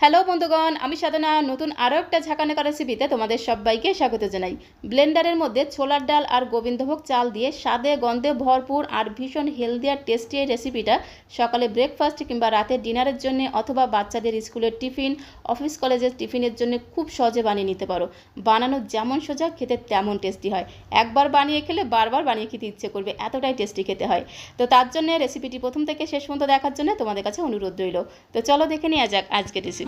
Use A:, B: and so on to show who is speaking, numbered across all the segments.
A: Hello বন্ধুগণ, আমি সাধনা। নতুন আরও একটা ঝাঁকানাকা রেসিপিতে তোমাদের সবাইকে স্বাগত জানাই। ব্লেন্ডারের মধ্যে ছোলার ডাল আর গোবিন্দভোগ চাল দিয়ে স্বাদে গন্ধে ভরপুর আর ভীষণ হেলদি আর টেস্টি এই রেসিপিটা সকালে ব্রেকফাস্ট কিংবা রাতের ডিনারের জন্য অথবা বাচ্চাদের স্কুলের টিফিন অফিস কলেজের টিফিনের জন্য খুব সহজে বানিয়ে নিতে পারো। বানানো যেমন সোজা, খেতে তেমন টেস্টি হয়। একবার বানিয়ে খেলে বারবার বানিয়ে খেতে ইচ্ছে করবে, এতটাই টেস্টি খেতে হয়। তো তার জন্য রেসিপিটি প্রথম থেকে শেষ পর্যন্ত দেখার জন্য তোমাদের কাছে অনুরোধ রইল। তো চলো দেখে নেওয়া যাক আজকের রেসিপি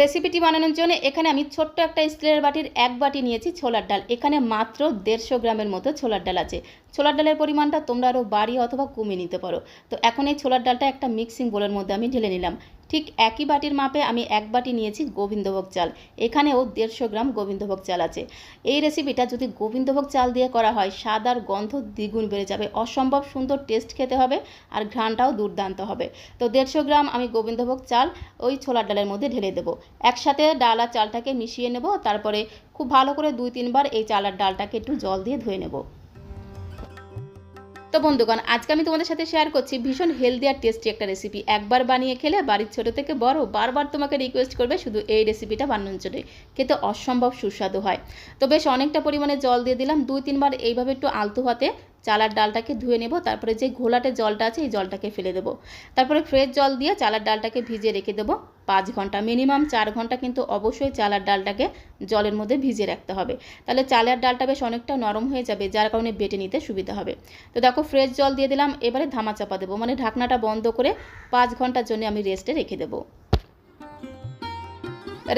A: রেসিপিটি বানানোর জন্য এখানে আমি ছোট্ট একটা স্টিলের বাটির এক বাটি নিয়েছি ছোলার ডাল। এখানে মাত্র দেড়শো গ্রামের মতো ছোলার ডাল আছে। ছোলার ডালের পরিমাণটা তোমরা আরও বাড়ি অথবা কমিয়ে নিতে পারো। তো এখন এই ছোলার ডালটা একটা মিক্সিং বোলের মধ্যে আমি ঢেলে নিলাম। ঠিক একই বাটির মাপে আমি এক বাটি নিয়েছি গোবিন্দভোগ চাল। এখানেও দেড়শো গ্রাম গোবিন্দভোগ চাল আছে। এই রেসিপিটা যদি গোবিন্দভোগ চাল দিয়ে করা হয়, স্বাদ আর গন্ধ দ্বিগুণ বেড়ে যাবে। অসম্ভব সুন্দর টেস্ট খেতে হবে আর ঘ্রাণটাও দুর্দান্ত হবে। তো দেড়শো গ্রাম আমি গোবিন্দভোগ চাল ওই ছোলার ডালের মধ্যে ঢেলে দেবো। একসাথে ডাল আর চালটাকে মিশিয়ে নেব, তারপরে খুব ভালো করে দুই তিনবার এই চাল আর ডালটাকে একটু জল দিয়ে ধুয়ে নেব। তো বন্ধুগণ, আজকে আমি তোমাদের সাথে শেয়ার করছি ভীষণ হেলদি আর টেস্টি একটা রেসিপি একবার বানিয়ে খেলে বাড়ির ছোট থেকে বড় বারবার তোমাকে রিকোয়েস্ট করবে শুধু এই রেসিপিটা বানানোর জন্যই খেতে অসম্ভব সুস্বাদু হয়। তো বেশ অনেকটা পরিমাণে জল দিয়ে দিলাম। দুই, তিনবার এইভাবে একটু আলতু হাতে চালার ডালটাকে ধুয়ে নেব, তারপরে যে ঘোলাটে জলটা আছে, এই জলটাকে ফেলে দেবো। তারপরে ফ্রেশ জল দিয়ে চালার ডালটাকে ভিজিয়ে রেখে দেবো। পাঁচ ঘণ্টা মিনিমাম চার ঘণ্টা কিন্তু অবশ্যই চালার ডালটাকে জলের মধ্যে ভিজিয়ে রাখতে হবে। তাহলে চালের ডালটা বেশ অনেকটা নরম হয়ে যাবে, যার কারণে বেটে নিতে সুবিধা হবে। তো দেখো ফ্রেশ জল দিয়ে দিলাম, এবারে ধামা চাপা দেবো মানে ঢাকনাটা বন্ধ করে পাঁচ ঘণ্টার জন্য আমি রেস্টে রেখে দেবো।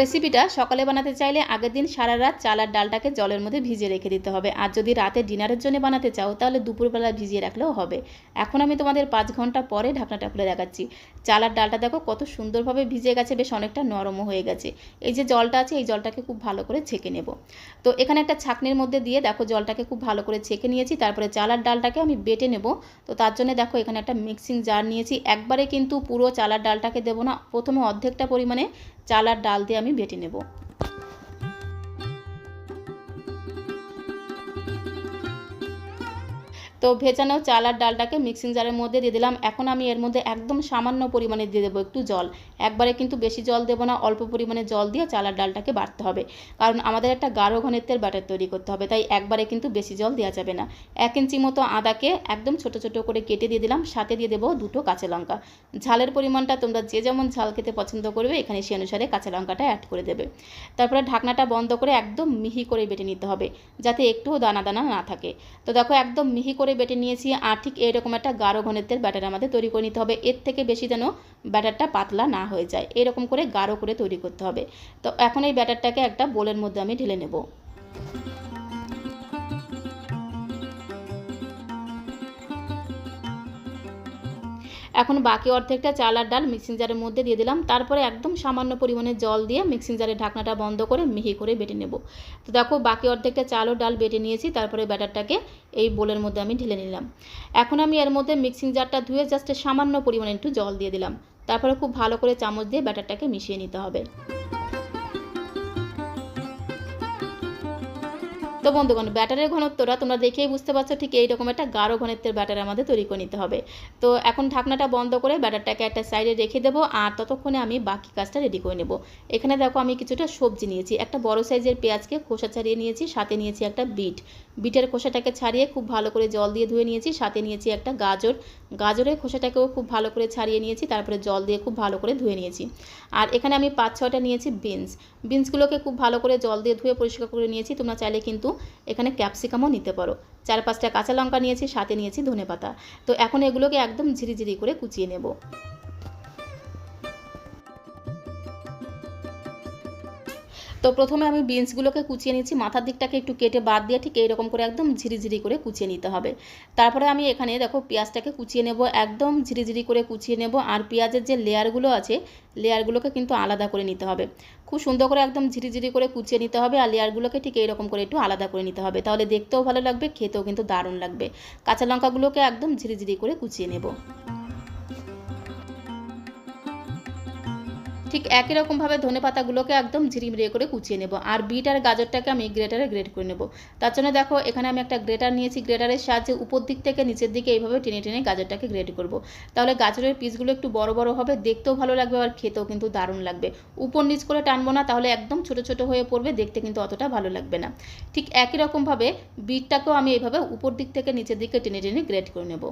A: রেসিপিটা সকালে বানাতে চাইলে আগের দিন সারা রাত চালার ডালটাকে জলের মধ্যে ভিজিয়ে রেখে দিতে হবে। আর যদি রাতে ডিনারের জন্য বানাতে চাও, তাহলে দুপুরবেলা ভিজিয়ে রাখলেও হবে। এখন আমি তোমাদের পাঁচ ঘণ্টা পরে ঢাকনাটা খুলে দেখাচ্ছি। চালার ডালটা দেখো কত সুন্দরভাবে ভিজে গেছে, বেশ অনেকটা নরমও হয়ে গেছে। এই যে জলটা আছে, এই জলটাকে খুব ভালো করে ছেঁকে নেব। তো এখানে একটা ছাকনির মধ্যে দিয়ে দেখো জলটাকে খুব ভালো করে ছেঁকে নিয়েছি। তারপরে চালার ডালটাকে আমি বেটে নেব। তো তার জন্য দেখো এখানে একটা মিক্সিং জার নিয়েছি। একবারে কিন্তু পুরো চালার ডালটাকে দেবো না। প্রথমে অর্ধেকটা পরিমাণে চালার ডাল দিয়ে আমি বেটে নেব। তো ভেজানো চাল আর ডালটাকে মিক্সিং জারের মধ্যে দিয়ে দিলাম। এখন আমি এর মধ্যে একদম সামান্য পরিমাণে দিয়ে দেবো একটু জল। একবারে কিন্তু বেশি জল দেবো না, অল্প পরিমাণে জল দিয়ে চাল আর ডালটাকে বাটতে হবে। কারণ আমাদের একটা গাঢ় ঘনত্বের ব্যাটার তৈরি করতে হবে, তাই একবারে কিন্তু বেশি জল দেওয়া যাবে না। এক ইঞ্চি মতো আদাকে একদম ছোট ছোট করে কেটে দিয়ে দিলাম, সাথে দিয়ে দেবো দুটো কাঁচা লঙ্কা। ঝালের পরিমাণটা তোমরা যে যেমন ঝাল খেতে পছন্দ করবে, এখানে সে অনুসারে কাঁচা লঙ্কাটা অ্যাড করে দেবে। তারপরে ঢাকনাটা বন্ধ করে একদম মিহি করে বেটে নিতে হবে, যাতে একটুও দানা দানা না থাকে। তো দেখো একদম মিহি করে বেটে নিয়েছি আর ঠিক এরকম একটা গাঢ় ঘনত্বের ব্যাটার আমাদের তৈরি করে নিতে হবে। এর থেকে বেশি যেন ব্যাটারটা পাতলা না হয়ে যায়। এরকম করে গাঢ় করে তৈরি করতে হবে। তো এখন এই ব্যাটারটাকে একটা বোলের মধ্যে আমি ঢেলে নেব। এখন বাকি অর্ধেকটা চাল আর ডাল মিক্সিং জারের মধ্যে দিয়ে দিলাম। তারপরে একদম সামান্য পরিমাণে জল দিয়ে মিক্সিং জারের ঢাকনাটা বন্ধ করে মিহি করে বেটে নেব। তো দেখো, বাকি অর্ধেকটা চাল ও ডাল বেটে নিয়েছি, তারপরে ব্যাটারটাকে এই বোলের মধ্যে আমি ঢেলে নিলাম। এখন আমি এর মধ্যে মিক্সিং জারটা ধুয়ে জাস্ট সামান্য পরিমাণে একটু জল দিয়ে দিলাম। তারপরে খুব ভালো করে চামচ দিয়ে ব্যাটারটাকে মিশিয়ে নিতে হবে। তো বন্ধুগণ, ব্যাটারের ঘনত্বটা তোমরা দেখেই বুঝতে পারছ ঠিক এইরকম একটা গাঢ় ঘনত্বের ব্যাটার আমাদের তৈরি করে নিতে হবে। তো এখন ঢাকনাটা বন্ধ করে ব্যাটারটাকে একটা সাইডে রেখে দেবো আর ততক্ষণে আমি বাকি কাজটা রেডি করে নেব। এখানে দেখো আমি কিছুটা সবজি নিয়েছি, একটা বড় সাইজের পেঁয়াজকে খোসা ছাড়িয়ে নিয়েছি, সাথে নিয়েছি একটা বিট। বিটের খোসাটাকে ছাড়িয়ে খুব ভালো করে জল দিয়ে ধুয়ে নিয়েছি। সাথে নিয়েছি একটা গাজর। গাজরের খোসাটাকেও খুব ভালো করে ছাড়িয়ে নিয়েছি, তারপরে জল দিয়ে খুব ভালো করে ধুয়ে নিয়েছি। আর এখানে আমি পাঁচ ছয়টা নিয়েছি বিনস। বিনসগুলোকে খুব ভালো করে জল দিয়ে ধুয়ে পরিষ্কার করে নিয়েছি। তোমরা চাইলে কিন্তু এখানে ক্যাপসিকামও নিতে পারো। চার, পাঁচটা কাঁচা লঙ্কা নিয়েছি, সাথে নিয়েছি ধনে পাতা তো এখন এগুলোকে একদম ঝিরিঝিরি করে কুচিয়ে নেব। তো প্রথমে আমি বিনসগুলোকে কুচিয়ে নিচ্ছি, মাথার দিকটাকে একটু কেটে বাদ দিয়ে ঠিক এইরকম করে একদম ঝিরিঝিরি করে কুচিয়ে নিতে হবে। তারপরে আমি এখানে দেখো পেঁয়াজটাকে কুচিয়ে নেব, একদম ঝিরিঝিরি করে কুচিয়ে নেব আর পেঁয়াজের যে লেয়ারগুলো আছে লেয়ারগুলোকে কিন্তু আলাদা করে নিতে হবে। খুব সুন্দর করে একদম ঝিরিঝিরি করে কুচিয়ে নিতে হবে আর লেয়ারগুলোকে ঠিক এইরকম করে একটু আলাদা করে নিতে হবে। তাহলে দেখতেও ভালো লাগবে, খেতেও কিন্তু দারুণ লাগবে। কাঁচা লঙ্কাগুলোকে একদম ঝিরিঝিরি করে কুচিয়ে নেব। ঠিক একই রকমভাবে ধনে পাতাগুলোকে একদম ঝিরিমিরিয়ে করে কুচিয়ে নেব। আর বিট আর গাজরটাকে আমি গ্রেটারে গ্রেট করে নেব। তার জন্য দেখো, এখানে আমি একটা গ্রেটার নিয়েছি। গ্রেটারের সাহায্যে উপর দিক থেকে নিচের দিকে এইভাবে টেনে টেনে গাজরটাকে গ্রেট করব। তাহলে গাজরের পিসগুলো একটু বড় বড় হবে, দেখতেও ভালো লাগবে আর খেতেও কিন্তু দারুণ লাগবে। উপর নিচ করে টানবো না, তাহলে একদম ছোট ছোট হয়ে পড়বে, দেখতে কিন্তু অতটা ভালো লাগবে না। ঠিক একই রকমভাবে বিটটাকেও আমি এইভাবে উপর দিক থেকে নিচের দিকে টেনে টেনে গ্রেট করে নেব।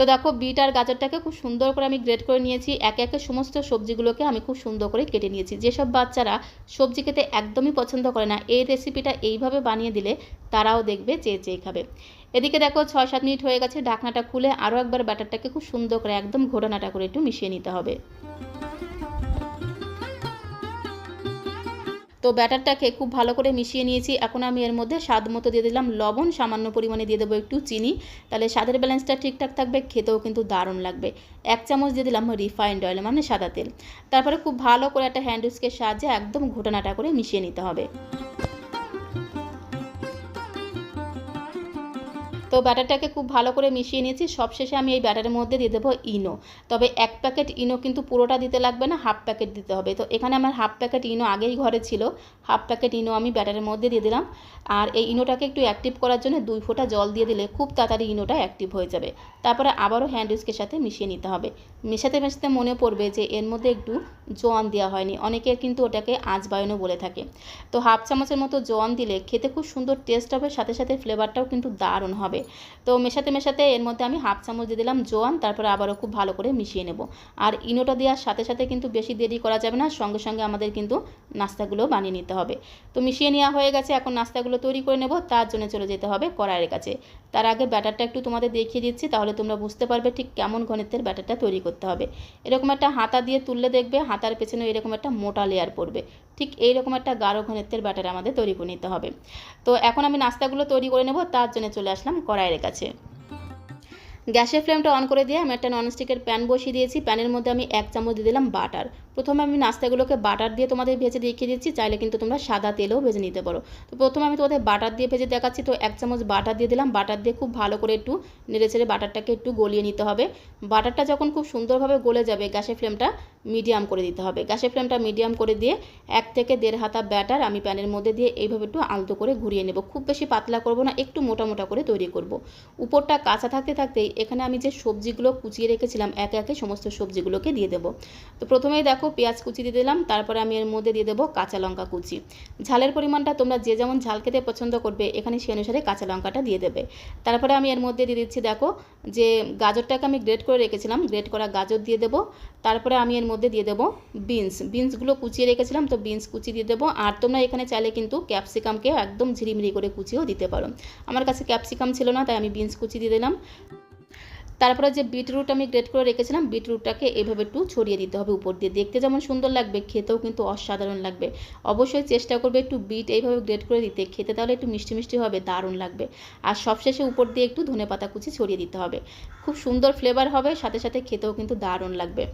A: তো দেখো বিট আর গাজরটাকে খুব সুন্দর করে আমি গ্রেড করে নিয়েছি। একে একে সমস্ত সবজিগুলোকে আমি খুব সুন্দর করে কেটে নিয়েছি। যেসব বাচ্চারা সবজি খেতে একদমই পছন্দ করে না, এই রেসিপিটা এইভাবে বানিয়ে দিলে তারাও দেখবে চেয়ে চেয়ে খাবে। এদিকে দেখো ছয় সাত মিনিট হয়ে গেছে, ঢাকনাটা খুলে আরও একবার ব্যাটারটাকে খুব সুন্দর করে একদম ঘোটানাটা করে একটু মিশিয়ে নিতে হবে। তো ব্যাটারটাকে খুব ভালো করে মিশিয়ে নিয়েছি। এখন আমি এর মধ্যে স্বাদ মতো দিয়ে দিলাম লবণ, সামান্য পরিমাণে দিয়ে দেবো একটু চিনি। তাহলে স্বাদের ব্যালেন্সটা ঠিকঠাক থাকবে, খেতেও কিন্তু দারুণ লাগবে। এক চামচ দিয়ে দিলাম রিফাইন্ড অয়েল মানে সাদা তেল। তারপরে খুব ভালো করে একটা হ্যান্ড উইস্কের সাহায্যে একদম ঘোটানাটা করে মিশিয়ে নিতে হবে। তো ব্যাটারটাকে খুব ভালো করে মিশিয়ে নিয়েছি। সবশেষে আমি এই ব্যাটারের মধ্যে দিয়ে দেবো ইনো। তবে এক প্যাকেট ইনো কিন্তু পুরোটা দিতে লাগবে না, হাফ প্যাকেট দিতে হবে। তো এখানে আমার হাফ প্যাকেট ইনো আগেই ঘরে ছিল, হাফ প্যাকেট ইনো আমি ব্যাটারের মধ্যে দিয়ে দিলাম। আর এই ইনোটাকে একটু অ্যাক্টিভ করার জন্য দুই ফোঁটা জল দিয়ে দিলে খুব তাড়াতাড়ি ইনোটা অ্যাক্টিভ হয়ে যাবে। তারপরে আবারও হ্যান্ড উইস্কের সাথে মিশিয়ে নিতে হবে। মেশাতে মেশাতে মনে পড়বে যে এর মধ্যে একটু জোয়ান দেওয়া হয়নি। অনেকের কিন্তু ওটাকে আজবায়নও বলে থাকে। তো হাফ চামচের মতো জোয়ান দিলে খেতে খুব সুন্দর টেস্ট হবে, সাথে সাথে ফ্লেভারটাও কিন্তু দারুণ হবে তো মেশাতে মেশাতে এর মধ্যে আমি হাফ চামচ দিয়ে দিলাম জোয়ান, তারপরে আবারও খুব ভালো করে মিশিয়ে নেব। আর ইনোটা দেওয়ার সাথে সাথে কিন্তু বেশি দেরি করা যাবে না, সঙ্গে সঙ্গে আমাদের কিন্তু নাস্তাগুলো বানিয়ে নিতে হবে। তো মিশিয়ে নেওয়া হয়ে গেছে, এখন নাস্তাগুলো তৈরি করে নেব, তার জন্য চলে যেতে হবে কড়াইয়ের কাছে। তার আগে ব্যাটারটা একটু তোমাদের দেখিয়ে দিচ্ছি, তাহলে তোমরা বুঝতে পারবে ঠিক কেমন ঘনত্বের ব্যাটারটা তৈরি করতে হবে। এরকম একটা হাতা দিয়ে তুললে দেখবে হাতার পেছনে এরকম একটা মোটা লেয়ার পড়বে। ঠিক এইরকম একটা গাঢ় ঘনত্বের ব্যাটার আমাদের তৈরি করে নিতে হবে। তো এখন আমি নাস্তাগুলো তৈরি করে নেব, তার জন্য চলে আসলাম কড়াইয়ের কাছে। গ্যাসের ফ্লেমটা অন করে দিয়ে আমি একটা ননস্টিকের প্যান বসিয়ে দিয়েছি, প্যানের মধ্যে আমি এক চামচ দিয়ে দিলাম বাটার। প্রথমে আমি নাস্তাগুলোকে বাটার দিয়ে তোমাদের ভেজে দেখিয়ে দিচ্ছি, চাইলে কিন্তু তোমরা সাদা তেলেও ভেজে নিতে পারো। তো প্রথমে আমি তোমাদের বাটার দিয়ে ভেজে দেখাচ্ছি, তো এক চামচ বাটার দিয়ে দিলাম। বাটার দিয়ে খুব ভালো করে একটু নেড়ে ছেড়ে বাটারটাকে একটু গলিয়ে নিতে হবে। বাটারটা যখন খুব সুন্দরভাবে গলে যাবে গ্যাসের ফ্লেমটা মিডিয়াম করে দিতে হবে। গ্যাসের ফ্লেমটা মিডিয়াম করে দিয়ে এক থেকে দেড় হাতা ব্যাটার আমি প্যানের মধ্যে দিয়ে এইভাবে একটু আলতো করে ঘুরিয়ে নেব। খুব বেশি পাতলা করব না, একটু মোটা মোটা করে তৈরি করব। উপরটা কাঁচা থাকতে থাকতেই এখানে আমি যে সবজিগুলো কুচিয়ে রেখেছিলাম, একে একে সমস্ত সবজিগুলোকে দিয়ে দেবো। তো প্রথমেই দেখো পেঁয়াজ কুচি দিয়ে দিলাম, তারপরে আমি এর মধ্যে দিয়ে দেবো কাঁচা লঙ্কা কুচি। ঝালের পরিমাণটা তোমরা যে যেমন ঝাল খেতে পছন্দ করবে, এখানে সেই অনুসারে কাঁচা লঙ্কাটা দিয়ে দেবে। তারপরে আমি এর মধ্যে দিয়ে দিচ্ছি দেখো যে গাজরটাকে আমি গ্রেট করে রেখেছিলাম গ্রেট করা গাজর দিয়ে দেবো। তারপরে আমি এর মধ্যে দিয়ে দেবো বিনস বিনসগুলো কুচিয়ে রেখেছিলাম, তো বিনস কুচি দিয়ে দেবো। আর তোমরা এখানে চাইলে কিন্তু ক্যাপসিকামকে একদম ঝিরিমিরি করে কুচিয়েও দিতে পারো। আমার কাছে ক্যাপসিকাম ছিল না, তাই আমি বিনস কুচি দিয়ে দিলাম। তারপরে যে বিটরুট আমি গ্রেট করে রেখেছিলাম বিটরুটটাকে এভাবে একটু ছড়িয়ে দিতে হবে উপর দিয়ে। দেখতে যেমন সুন্দর লাগবে, খেতেও কিন্তু অসাধারণ লাগবে। অবশ্যই চেষ্টা করবে একটু বিট এইভাবে গ্রেট করে দিতে, খেতে তাহলে একটু মিষ্টি মিষ্টি হবে, দারুণ লাগবে। আর সবশেষে উপর দিয়ে একটু ধনে পাতা কুচি ছড়িয়ে দিতে হবে। খুব সুন্দর ফ্লেভার হবে, সাথে সাথে খেতেও কিন্তু দারুণ লাগবে।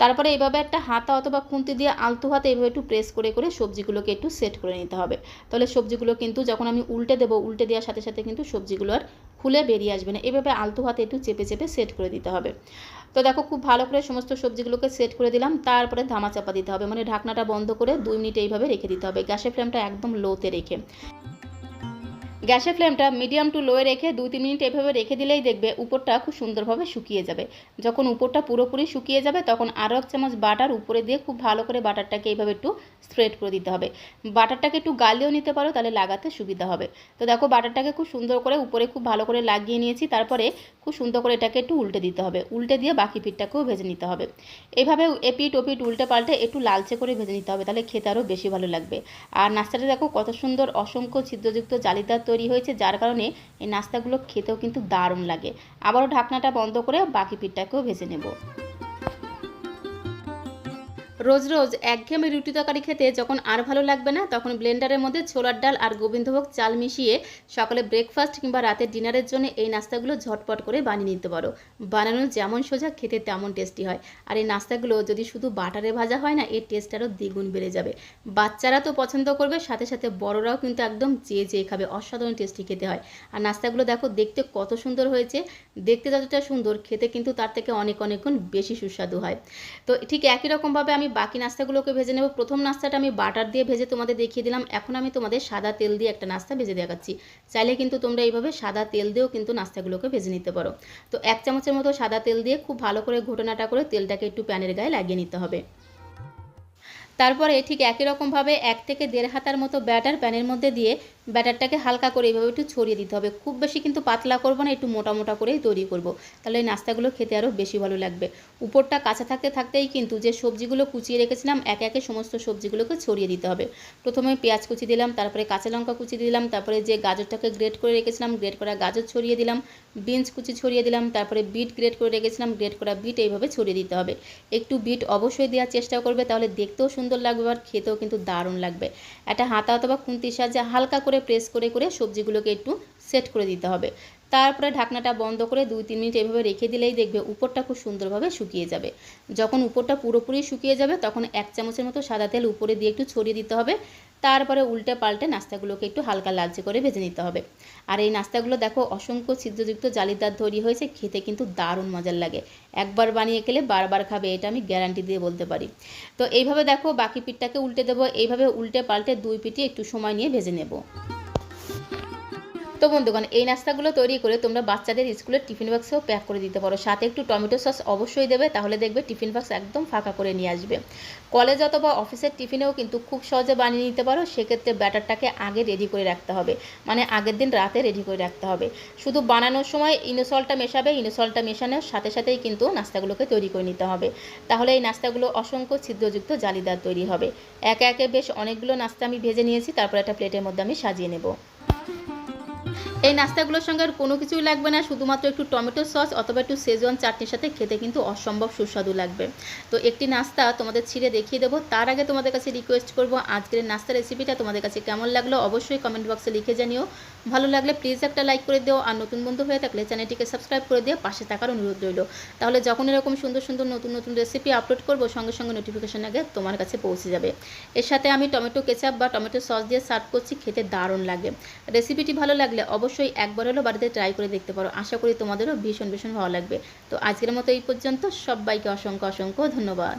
A: তারপরে এইভাবে একটা হাতা অথবা খুন্তি দিয়ে আলতু হাতে এইভাবে একটু প্রেস করে করে সবজিগুলোকে একটু সেট করে নিতে হবে। তাহলে সবজিগুলো কিন্তু যখন আমি উল্টে দেবো, উল্টে দেওয়ার সাথে সাথে কিন্তু সবজিগুলো আর খুলে বেরিয়ে আসবে না। এভাবে আলতু হাতে একটু চেপে চেপে সেট করে দিতে হবে। তো দেখো খুব ভালো করে সমস্ত সবজিগুলোকে সেট করে দিলাম। তারপরে ধামা চাপা দিতে হবে। মানে ঢাকনাটা বন্ধ করে দুই মিনিট এইভাবে রেখে দিতে হবে। গ্যাসের ফ্লেমটা একদম লোতে রেখে। গ্যাসের ফ্লেমটা মিডিয়াম টু লোয়ে রেখে দু তিন মিনিট এভাবে রেখে দিলেই দেখবে উপরটা খুব সুন্দরভাবে শুকিয়ে যাবে। যখন উপরটা পুরোপুরি শুকিয়ে যাবে তখন আরও এক চামচ বাটার উপরে দিয়ে খুব ভালো করে বাটারটাকে এইভাবে একটু স্প্রেড করে দিতে হবে। বাটারটাকে একটু গালিয়েও নিতে পারো, তাহলে লাগাতে সুবিধা হবে। তো দেখো বাটারটাকে খুব সুন্দর করে উপরে খুব ভালো করে লাগিয়ে নিয়েছি, তারপরে খুব সুন্দর করে এটাকে একটু উল্টে দিতে হবে। উল্টে দিয়ে বাকি পিঠটাকেও ভেজে নিতে হবে। এইভাবে এপিট ওপিট উল্টে পাল্টে একটু লালচে করে ভেজে নিতে হবে, তাহলে খেতে আরও বেশি ভালো লাগবে। আর নাস্তাটা দেখো কত সুন্দর অসংখ্য ছিদ্রযুক্ত জালিদার তৈরি হয়েছে, যার কারণে এই নাস্তাগুলো খেতেও কিন্তু দারুণ লাগে। আবারও ঢাকনাটা বন্ধ করে বাকি পিঠটাকেও ভেজে নেব। রোজ রোজ একঘেয়েমি রুটি তরকারি খেতে যখন আর ভালো লাগবে না, তখন ব্লেন্ডারের মধ্যে ছোলার ডাল আর গোবিন্দভোগ চাল মিশিয়ে সকালে ব্রেকফাস্ট কিংবা রাতের ডিনারের জন্য এই নাস্তাগুলো ঝটপট করে বানিয়ে নিতে পারো। বানানো যেমন সোজা, খেতে তেমন টেস্টি হয়। আর এই নাস্তাগুলো যদি শুধু বাটারে ভাজা হয় না, এর টেস্ট আরও দ্বিগুণ বেড়ে যাবে। বাচ্চারা তো পছন্দ করবে, সাথে সাথে বড়রাও কিন্তু একদম চেয়ে চেয়ে খাবে, অসাধারণ টেস্টি খেতে হয়। আর নাস্তাগুলো দেখো, দেখতে কত সুন্দর হয়েছে। দেখতে যতটা সুন্দর, খেতে কিন্তু তার থেকে অনেক অনেক গুণ বেশি সুস্বাদু হয়। তো ঠিক একই রকমভাবে আমি বাকি নাস্তাগুলোকে ভেজে নেব। প্রথম নাস্তাটা আমি বাটার দিয়ে ভেজে তোমাদের দেখিয়ে দিলাম। এখন আমি তোমাদের সাদা তেল দিয়ে একটা নাস্তা ভেজে দেখাচ্ছি। চাইলে কিন্তু তোমরা এইভাবে সাদা তেল দিয়েও কিন্তু নাস্তাগুলোকে ভেজে নিতে পারো। তো এক চামচের মতো সাদা তেল দিয়ে খুব ভালো করে ঘটনাটা করে তেলটাকে একটু প্যানের গায়ে লাগিয়ে নিতে হবে। তারপরে ঠিক একই রকমভাবে এক থেকে দেড় হাতার মতো ব্যাটার প্যানের মধ্যে দিয়ে ব্যাটারটাকে হালকা করে এইভাবে একটু ছড়িয়ে দিতে হবে। খুব বেশি কিন্তু পাতলা করব না, একটু মোটা মোটা করেই তৈরি করব। তাহলে এই নাস্তাগুলো খেতে আরও বেশি ভালো লাগবে। উপরটা কাঁচা থাকতে থাকতেই কিন্তু যে সবজিগুলো কুচিয়ে রেখেছিলাম, একে একে সমস্ত সবজিগুলোকে ছড়িয়ে দিতে হবে। প্রথমে পেঁয়াজ কুচি দিলাম, তারপরে কাঁচা লঙ্কা কুচি দিলাম, তারপরে যে গাজরটাকে গ্রেট করে রেখেছিলাম গ্রেট করা গাজর ছড়িয়ে দিলাম বিনস কুচি ছড়িয়ে দিলাম, তারপরে বিট গ্রেট করে রেখেছিলাম গ্রেট করা বিট এইভাবে ছড়িয়ে দিতে হবে। একটু বিট অবশ্যই দেওয়ার চেষ্টা করবে, তাহলে দেখতেও সুন্দর লাগবে আর খেতেও কিন্তু দারুণ লাগবে। একটা হাতা অথবা খুন্তির সাহায্যে হালকা করে প্রেস করে করে সবজিগুলোকে একটু সেট করে দিতে হবে। তারপরে ঢাকনাটা বন্ধ করে দুই, তিন মিনিট এভাবে রেখে দিলেই দেখবে উপরটা খুব সুন্দরভাবে শুকিয়ে যাবে। যখন উপরটা পুরোপুরি শুকিয়ে যাবে, তখন এক চামচের মতো সাদা তেল উপরে দিয়ে একটু ছড়িয়ে দিতে হবে। তারপরে উল্টে পাল্টে নাস্তাগুলোকে একটু হালকা লালচে করে ভেজে নিতে হবে। আর এই নাস্তাগুলো দেখো, অসংখ্য ছিদ্রযুক্ত জালিদার তৈরি হয়েছে, খেতে কিন্তু দারুণ মজার লাগে। একবার বানিয়ে খেলে বারবার খাবে, এটা আমি গ্যারান্টি দিয়ে বলতে পারি। তো এইভাবে দেখো, বাকি পিঠটাকে উল্টে দেবো। এইভাবে উল্টে পাল্টে দুই পিঠে একটু সময় নিয়ে ভেজে নেব। তো বন্ধুগণ, এই নাস্তাগুলো তৈরি করে তোমরা বাচ্চাদের স্কুলের টিফিন বক্সেও প্যাক করে দিতে পারো। সাথে একটু টমেটো সস অবশ্যই দেবে, তাহলে দেখবে টিফিন বক্স একদম ফাঁকা করে নিয়ে আসবে। কলেজ অথবা অফিসের টিফিনেও কিন্তু খুব সহজে বানিয়ে নিতে পারো, সেক্ষেত্রে ব্যাটারটাকে আগে রেডি করে রাখতে হবে। মানে আগের দিন রাতে রেডি করে রাখতে হবে। শুধু বানানোর সময় ইনোসলটা মেশাবে, ইনোসলটা মেশানোর সাথে সাথেই কিন্তু নাস্তাগুলোকে তৈরি করে নিতে হবে। তাহলে এই নাস্তাগুলো অসংখ্য ছিদ্রযুক্ত জালিদার তৈরি হবে। একে একে বেশ অনেকগুলো নাস্তা আমি ভেজে নিয়েছি, তারপর একটা প্লেটের মধ্যে আমি সাজিয়ে নেব। এই নাস্তাগুলোর সঙ্গে আর কোনো কিছুই লাগবে না, শুধুমাত্র একটু টমেটো সস অথবা একটু সেজওয়ান চাটনির সাথে খেতে কিন্তু অসম্ভব সুস্বাদু লাগবে। তো একটি নাস্তা তোমাদের ছিঁড়ে দেখিয়ে দেবো, তার আগে তোমাদের কাছে রিকোয়েস্ট করব আজকের নাস্তা রেসিপিটা তোমাদের কাছে কেমন লাগল অবশ্যই কমেন্ট বক্সে লিখে জানিও। ভালো লাগলে প্লিজ একটা লাইক করে দিও আর নতুন বন্ধু হয়ে থাকলে চ্যানেলটিকে সাবস্ক্রাইব করে দিয়ে পাশে থাকার অনুরোধ রইল। তাহলে যখন এরকম সুন্দর সুন্দর নতুন নতুন রেসিপি আপলোড করব, সঙ্গে সঙ্গে নোটিফিকেশন আগে তোমার কাছে পৌঁছে যাবে। এর সাথে আমি টমেটো কেচাপ বা টমেটো সস দিয়ে সার্ভ করছি, খেতে দারুণ লাগে। রেসিপিটি ভালো লাগলে অবশ্যই একবার হলেও বাড়িতে ট্রাই করে দেখতে পারো। আশা করি তোমাদেরও ভীষণ ভীষণ ভালো লাগবে। তো আজকের মতো এই পর্যন্ত। সবাইকে অসংখ্য অসংখ্য ধন্যবাদ।